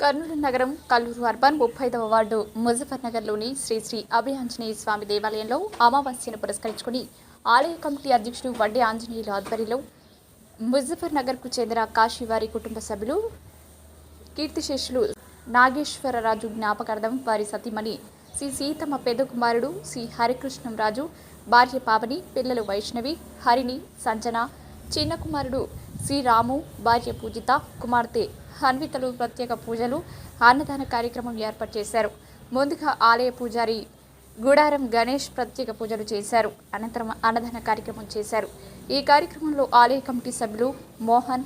కర్నూలు నగరం కల్లూరు అర్బన్ ముప్పై ఐదవ వార్డు ముజఫర్ నగర్లోని శ్రీ శ్రీ అభయాంజనేయ స్వామి దేవాలయంలో అమావాస్యను పురస్కరించుకుని ఆలయ కమిటీ అధ్యక్షుడు వడ్డే ఆంజనేయులు ఆధ్వర్యంలో ముజఫర్ నగర్కు చెందిన కాశీవారి కుటుంబ సభ్యులు కీర్తిశేషులు నాగేశ్వరరాజు జ్ఞాపకార్థం వారి సతీమణి శ్రీ సీతమ్మ పెద్ద కుమారుడు శ్రీ హరికృష్ణం రాజు భార్య పావని పిల్లలు వైష్ణవి హరిణి సంజన చిన్న కుమారుడు శ్రీరాము భార్య పూజిత కుమార్తె హన్వితలు ప్రత్యేక పూజలు అన్నదాన కార్యక్రమం ఏర్పాటు చేశారు. ముందుగా ఆలయ పూజారి గుడారం గణేష్ ప్రత్యేక పూజలు చేశారు. అనంతరం అన్నదాన కార్యక్రమం చేశారు. ఈ కార్యక్రమంలో ఆలయ కమిటీ సభ్యులు మోహన్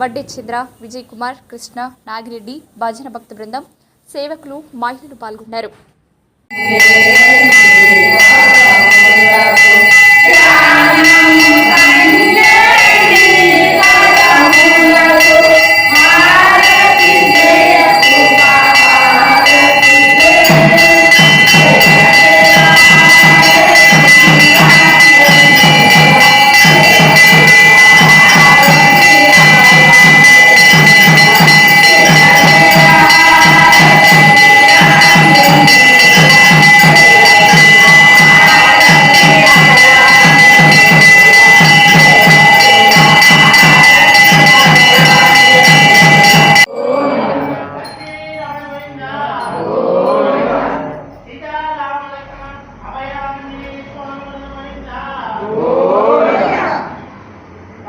వడ్డే చంద్ర విజయ్ కుమార్ కృష్ణ నాగిరెడ్డి భజన భక్త బృందం సేవకులు మహిళలు పాల్గొన్నారు.